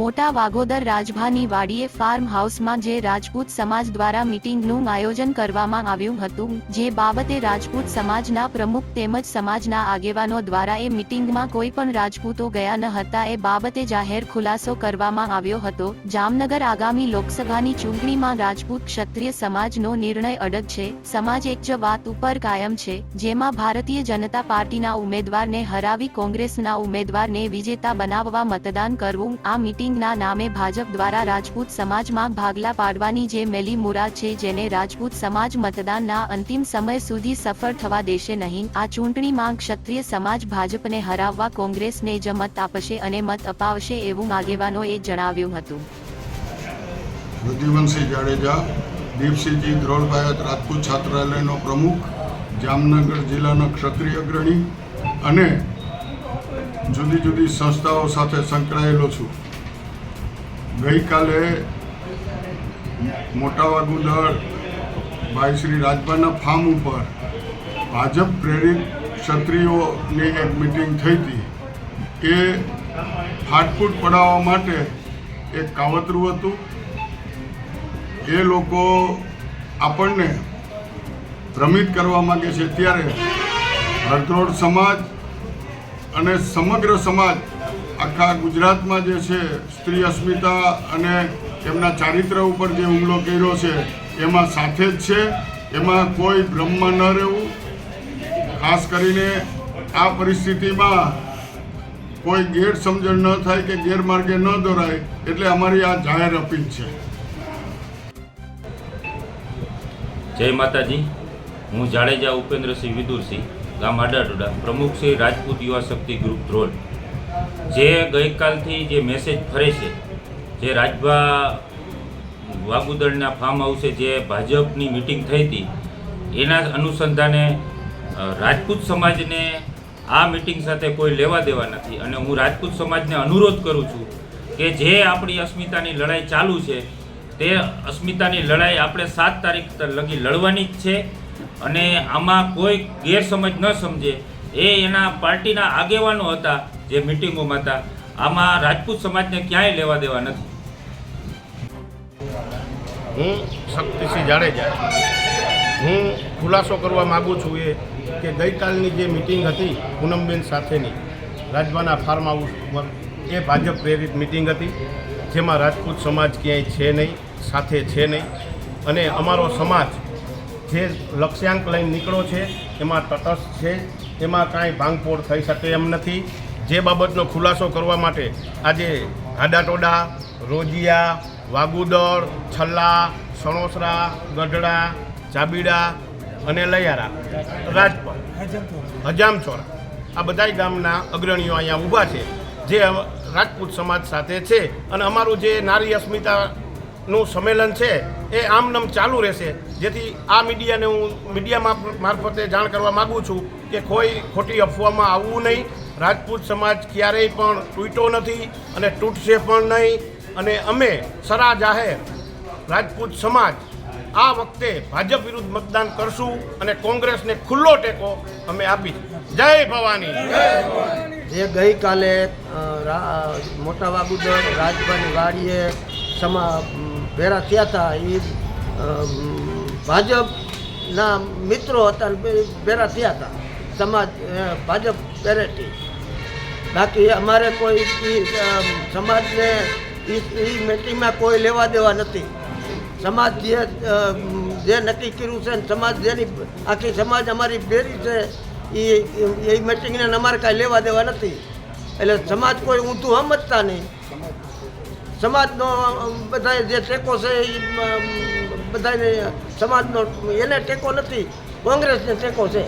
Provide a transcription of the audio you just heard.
મોટા વાઘોદર રાજભાની વાડીએ ફાર્મ હાઉસમાં જે રાજપૂત સમાજ દ્વારા મીટિંગનું આયોજન કરવામાં આવ્યું હતું, જે બાબતે રાજપૂત સમાજના પ્રમુખ તેમજ સમાજના આગેવાનો દ્વારા એ મિટિંગમાં કોઈ પણ રાજપૂતો ગયા ન હતા એ બાબતે જાહેર ખુલાસો કરવામાં આવ્યો હતો. જામનગર આગામી લોકસભાની ચૂંટણીમાં રાજપૂત ક્ષત્રિય સમાજનો નિર્ણય અડગ છે. સમાજ એક જ વાત ઉપર કાયમ છે, જેમાં ભારતીય જનતા પાર્ટીના ઉમેદવારને હરાવી કોંગ્રેસના ઉમેદવારને વિજેતા બનાવવા મતદાન કરવું. આ મીટિંગના નામે ભાજપ દ્વારા રાજપૂત સમાજમાં ભાગલા પાડવાની જે મેલી મુરાદ છે જેને રાજપૂત સમાજ મતદાનના અંતિમ સમય સુધી સફળ થવા દેશે નહીં, આ ચૂંટણીમાં ક્ષત્રિય સમાજ ભાજપને હરાવવા કોંગ્રેસને જ મત આપશે અને મત અપાવશે એવું આગેવાનોએ જણાવ્યું હતું. રુધિવંશી જાડેજા, દીપસિંહજી ધ્રોળભાઈ રાજપૂત છાત્રાલયનો પ્રમુખ, જામનગર જિલ્લાના ક્ષત્રિય અગ્રણી અને જુદી જુદી સંસ્થાઓ સાથે સંકળાયેલો છું. ગઈકાલે મોટા વાગુદર ભાઈ શ્રી રાજભાઈના ફાર્મ ઉપર ભાજપ પ્રેરિત ક્ષત્રિયોની એક મિટિંગ થઈ હતી. એ ફાટફૂટ પડાવવા માટે એક કાવતરું હતું. એ લોકો આપણને ભ્રમિત કરવા માંગે છે ત્યારે હરદ્રોડ સમાજ અને સમગ્ર સમાજ આખા ગુજરાતમાં જે છે, સ્ત્રી અસ્મિતા અને એમના ચારિત્ર ઉપર જે હુમલો કર્યો છે, એમાં સાથે જ છે. એમાં કોઈ ભ્રમમાં ન રહેવું. ખાસ કરીને આ પરિસ્થિતિમાં કોઈ ગેરસમજણ ન થાય કે ગેરમાર્ગે ન દોરાય, એટલે અમારી આ જાહેર અપીલ છે. જય માતાજી. હું જાડેજા ઉપેન્દ્રસિંહ વિદુરસિંહ, ગામ આડાડોડા, પ્રમુખ શ્રી રાજપૂત યુવા શક્તિ ગ્રુપ ધ્રોલ. જે ગઈકાલથી જે મેસેજ ફરે છે, જે રાજભા વાગુદળના ફાર્મ હાઉસે જે ભાજપની મિટિંગ થઈ હતી, એના અનુસંધાને રાજપૂત સમાજને આ મિટિંગ સાથે કોઈ લેવા દેવા નથી. અને હું રાજપૂત સમાજને અનુરોધ કરું છું કે જે આપણી અસ્મિતાની લડાઈ ચાલુ છે, તે અસ્મિતાની લડાઈ આપણે સાત તારીખ લગી લડવાની જ છે. અને આમાં કોઈ ગેરસમજ ન સમજે. એ એના પાર્ટીના આગેવાનો હતા. જે મિટિંગોમાં હતા, આમાં રાજપૂત સમાજને ક્યાંય લેવા દેવા નથી. હું શક્તિસિંહ જાડેજા. હું ખુલાસો કરવા માગું છું એ કે ગઈકાલની જે મિટિંગ હતી પૂનમબેન સાથેની, રાજવાના ફાર્મ હાઉસ પર એ ભાજપ પ્રેરિત મિટિંગ હતી, જેમાં રાજપૂત સમાજ ક્યાંય છે નહીં, સાથે છે નહીં. અને અમારો સમાજ જે લક્ષ્યાંક લઈને નીકળો છે, એમાં તટસ્થ છે, એમાં કાંઈ ભાંગફોડ થઈ શકે એમ નથી. જે બાબતનો ખુલાસો કરવા માટે આજે હાડાટોડા, રોજિયા વાગુદર છલ્લા, સણોસરા, ગઢડા, ચાબીડા અને લૈયારા રાજપર હજામચોરા. આ બધાય ગામના અગ્રણીઓ અહીંયા ઊભા છે, જે રાજપૂત સમાજ સાથે છે અને અમારું જે નારી અસ્મિતાનું સંમેલન છે, એ આમનામ ચાલુ રહેશે. જેથી આ મીડિયાને હું મીડિયા મારફતે જાણ કરવા માગું છું કે કોઈ ખોટી અફવામાં આવવું નહીં. રાજપૂત સમાજ ક્યારેય પણ તૂટ્યો નથી અને તૂટશે પણ નહીં. અને અમે સરા જાહેર રાજપૂત સમાજ આ વખતે ભાજપ વિરુદ્ધ મતદાન કરશું અને કોંગ્રેસને ખુલ્લો ટેકો અમે આપી જય ભવાની. જે ગઈકાલે મોટા બાબુદર રાજભાની વાડીએ સમા ભેરા થયા હતા. એ ભાજપના મિત્રો હતા ભેરા થયા હતા. સમાજ ભાજપ પેરેટી બાકી અમારે કોઈ સમાજને એ મિટિંગમાં કોઈ લેવા દેવા નથી. સમાજ જે જે નક્કી કર્યું છે સમાજ જેની, આખી સમાજ અમારી ભેરી છે એ એ મિટિંગને અમારે કાંઈ લેવા દેવા નથી. એટલે સમાજ કોઈ ઊંધું સમજતા નહીં. સમાજનો બધા જે ટેકો છે એ બધાને સમાજનો, એને ટેકો નથી. કોંગ્રેસને ટેકો છે.